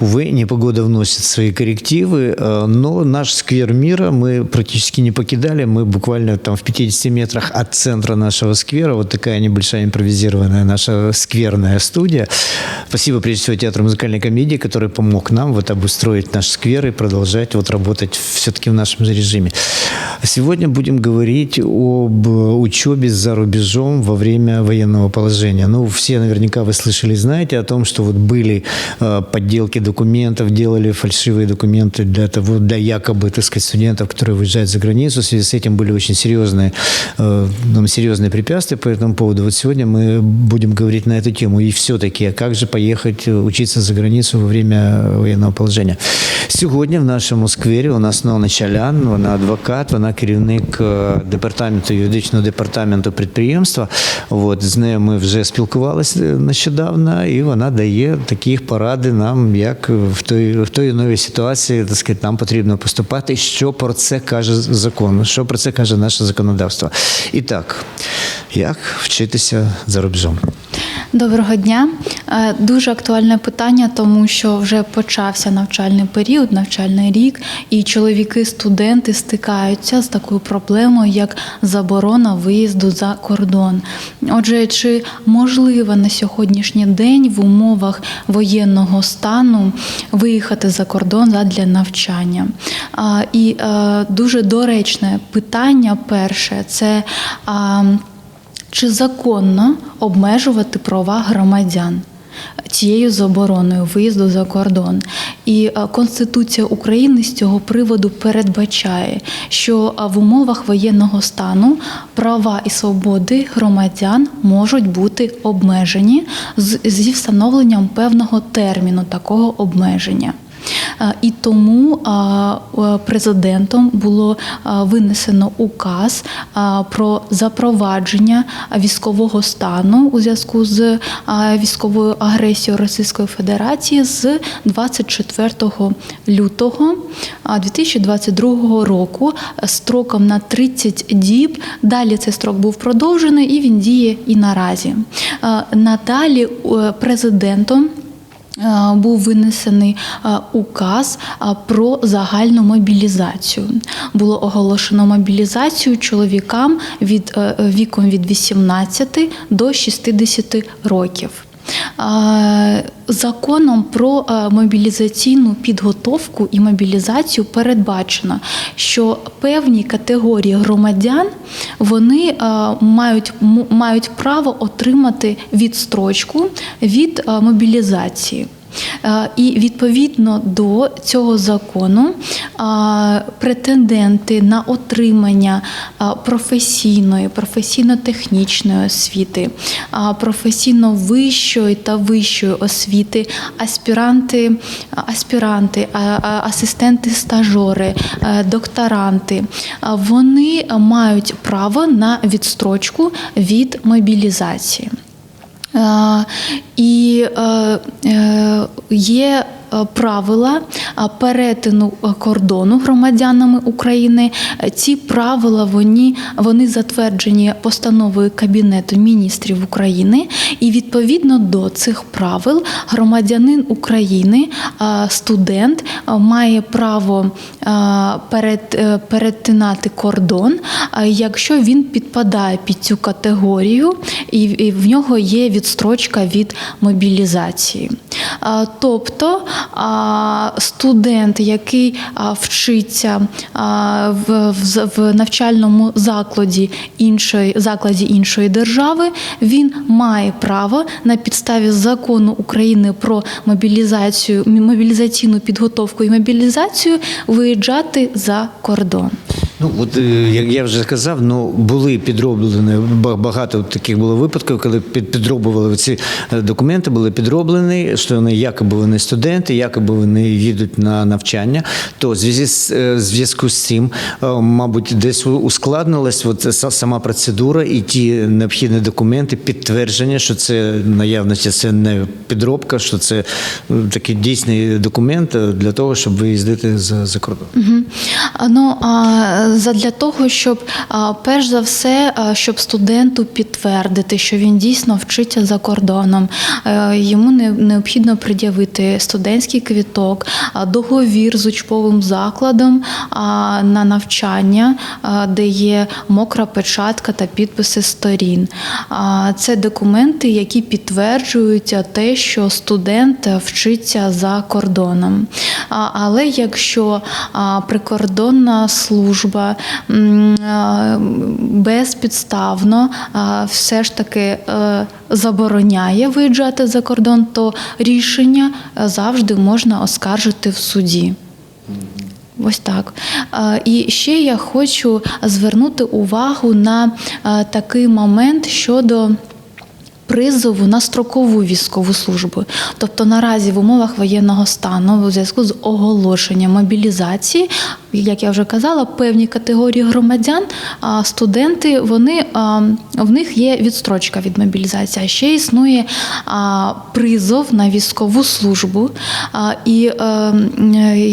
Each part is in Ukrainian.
Увы, непогода вносит свои коррективы, э, но наш сквер мира мы практически не покидали. Мы буквально там в 50 метрах от центра нашего сквера. Вот такая небольшая импровизированная наша скверная студия. Спасибо прежде всего театру музыкальной комедии, который помог нам вот обустроить наш сквер и продолжать вот работать все-таки в нашем режиме. Сегодня будем говорить об учебе за рубежом во время военного положения. Ну, все наверняка вы слышали знаете о том, что вот были э, подделки документов, делали фальшивые документы для того, для якобы, так сказать, студентов, которые выезжают за границу. В связи с этим были очень серьезные, э, нам серьезные препятствия по этому поводу. Вот сегодня мы будем говорить на эту тему. И все-таки, а как же поехать учиться за границу во время военного положення? Сьогодні в нашому сквері у нас Нона Чалян, вона адвокат, вона керівник е, департаменту юридичного департаменту підприємства. От з нею ми вже спілкувалися нещодавно, і вона дає такі поради нам, як в той в той новій ситуації, так сказати, нам потрібно поступати. Що про це каже закон, що про це каже наше законодавство. І так, як вчитися за рубежом? Доброго дня. Е, Дуже актуальне питання, тому що вже почався навчальний період, навчальний рік, і чоловіки, студенти стикаються з такою проблемою, як заборона виїзду за кордон. Отже, чи можливо на сьогоднішній день в умовах воєнного стану виїхати за кордон для навчання? І е, дуже доречне питання перше це. чи законно обмежувати права громадян цією забороною виїзду за кордон? І е, Конституція України з цього приводу передбачає, що е, в умовах воєнного стану права і свободи громадян можуть бути обмежені зі встановленням певного терміну такого обмеження. Е, І тому е, президентом було винесено указ про запровадження військового стану у зв'язку з військовою агресією Російської Федерації з 24 лютого а, 2022 року строком на 30 діб. Далі цей строк був продовжений і він діє і наразі. Е, Надалі е, президентом. Е, Був винесений е, указ е, про загальну мобілізацію. Було оголошено мобілізацію чоловікам від віком від 18 до 60 років. Законом про мобілізаційну підготовку і мобілізацію передбачено, що певні категорії громадян вони мають, мають право отримати відстрочку від мобілізації. Е, І відповідно до цього закону е, претенденти на отримання е, професійної, професійно-технічної освіти, професійно-вищої та вищої освіти, аспіранти, аспіранти, асистенти стажори, докторанти, вони мають право на відстрочку від мобілізації. Е, І е, е, є правила е, перетину е, кордону громадянами України. Е, Ці правила вони, вони затверджені постановою Кабінету міністрів України, і відповідно до цих правил громадянин України, е, студент е, має право е, перет, е, перетинати кордон, е, якщо він підпадає під цю категорію, і в нього є відстрочка від мобілізації. Тобто студент, який вчиться в навчальному закладі іншої, закладі іншої держави, він має право на підставі закону України про мобілізацію, мобілізаційну підготовку і мобілізацію виїжджати за кордон. Ну, от е, як я вже сказав, ну були підроблені ба- багато таких було випадків, коли під- підроблювали ці е, документи, були підроблені, що вони якоби вони студенти, якоби вони їдуть на навчання. То в зв'язку з е, зв'язку з цим, мабуть, десь ускладнилась от сама процедура і ті необхідні документи, підтвердження, що це наявності, це не підробка, що це такий дійсний документ для того, щоб виїздити за, за кордон. А, Ну, а Задля того, щоб перш за все, щоб студенту підтвердити, що він дійсно вчиться за кордоном, е, йому необхідно пред'явити студентський квіток, договір з учбовим закладом на навчання, де є мокра печатка та підписи сторін. Це документи, які підтверджують те, що студент вчиться за кордоном. Але якщо прикордонна служба м, безпідставно все ж таки е, забороняє виїжджати за кордон, то рішення е, завжди можна оскаржити в суді. Ось так. Е, І ще я хочу звернути увагу на е, такий момент щодо. Призову на строкову військову службу, тобто наразі в умовах воєнного стану, у зв'язку з оголошенням мобілізації, як я вже казала, певні категорії громадян, студенти, вони в них є відстрочка від мобілізації. Ще існує призов на військову службу. І е,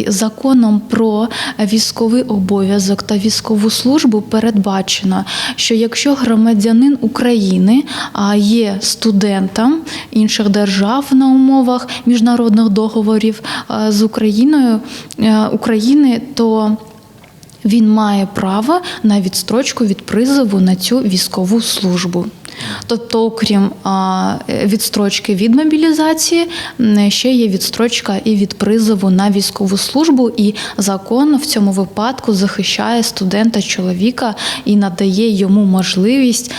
законом про військовий обов'язок та військову службу передбачено, що якщо громадянин України є студентом інших держав на умовах міжнародних договорів з Україною е, України, то він має право на відстрочку від призову на цю військову службу. Тобто, окрім відстрочки від мобілізації, ще є відстрочка і від призову на військову службу, і закон в цьому випадку захищає студента чоловіка і надає йому можливість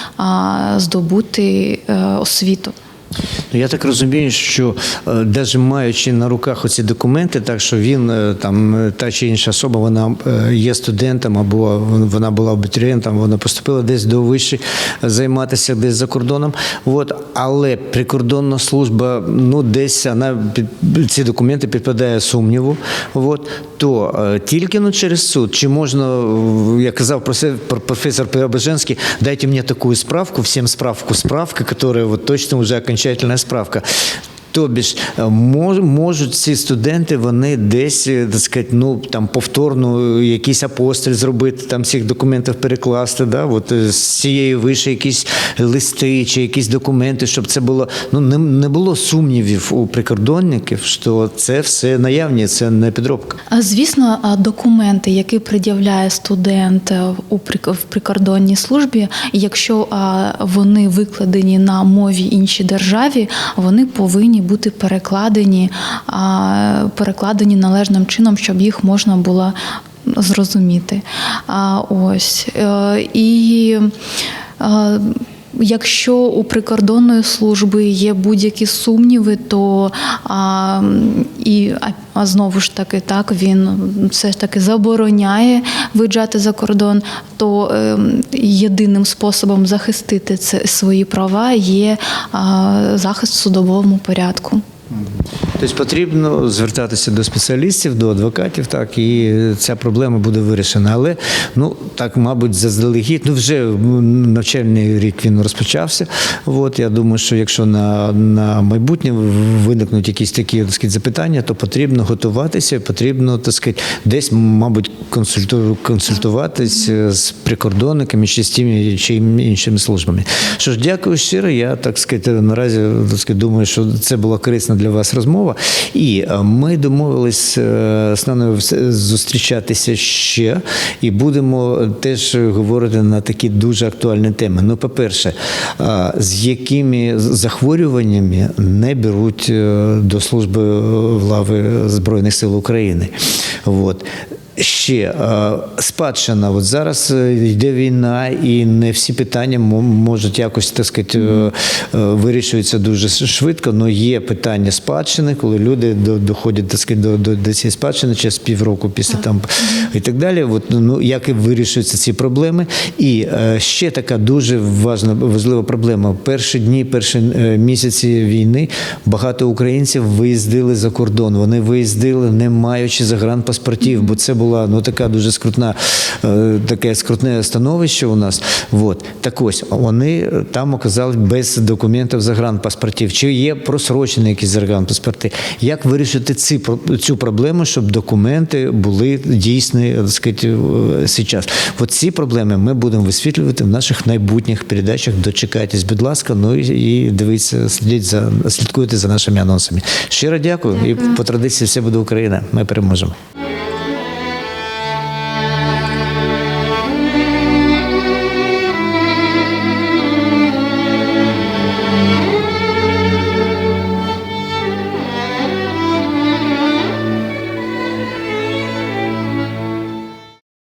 здобути е, освіту. Ну, Я так розумію, що навіть маючи на руках оці документи, так що він е, там е, та чи інша особа, вона е, є студентом або вона була абітурієнтом, вона поступила десь до виші займатися десь за кордоном. От, але прикордонна служба, ну десь вона ці документи підпадає сумніву. От, то е, тільки ну, через суд, чи можна, е, як казав професор, Преображенський, дайте мені таку справку, всім справку справки, которая вот точно вже окончательна справка. Тобі ж е, мож- можуть ці студенти вони десь е, так сказати, ну там повторно е, якийсь апостиль зробити, там всіх документів перекласти. Да? От з цієї виші якісь листи чи якісь документи, щоб це було ну не, не було сумнівів у прикордонників, що це все наявні, це не підробка. А, Звісно, документи, які пред'являє студент у в прикордонній службі, якщо вони викладені на мові іншій державі, вони повинні бути перекладені, перекладені належним чином, щоб їх можна було зрозуміти. Ось е, і. Е, Якщо у прикордонної служби є будь-які сумніви, то а, і а, знову ж таки так він все ж таки забороняє виїжджати за кордон, то е, єдиним способом захистити це свої права є а, захист в судовому порядку. Тобто потрібно звертатися до спеціалістів, до адвокатів, так і ця проблема буде вирішена. Але ну так, мабуть, заздалегідь, ну вже навчальний рік він розпочався. От я думаю, що якщо на, на майбутнє виникнуть якісь такі так сказати, запитання, то потрібно готуватися, потрібно так сказати, десь, мабуть, консульту, консультуватись з прикордонниками чи з тими чи іншими службами. Що ж, дякую щиро. Я так сказати, наразі так сказати, думаю, що це була корисна для вас розмова. І е, ми домовились е, з нами зустрічатися ще, і будемо теж говорити на такі дуже актуальні теми. Ну, по-перше, е, з якими захворюваннями не беруть е, до служби в Збройних сил України. От. Ще е, спадщина. От зараз е, йде війна, і не всі питання мо- можуть якось так сказати, е, вирішуються дуже швидко. але є питання спадщини, коли люди до- доходять так сказати, до, до, до цієї спадщини через півроку після там і так далі. От, ну як і вирішуються ці проблеми. І ще така дуже важна важлива проблема. Перші дні, перші місяці війни багато українців виїздили за кордон. Вони виїздили, не маючи загранпаспортів, бо це було була ну така дуже скрутна, е, таке скрутне становище у нас. Вот. Так ось вони там оказались без документів загранпаспортів. Чи є просрочені якісь загранпаспорти? Як вирішити ці, цю проблему, щоб документи були дійсні, так сказати, зараз? От ці проблеми ми будемо висвітлювати в наших майбутніх передачах. Дочекайтесь, будь ласка, ну і, дивіться, слідіть за слідкуйте за нашими анонсами. Щиро дякую. і по традиції все буде Україна. Ми переможемо.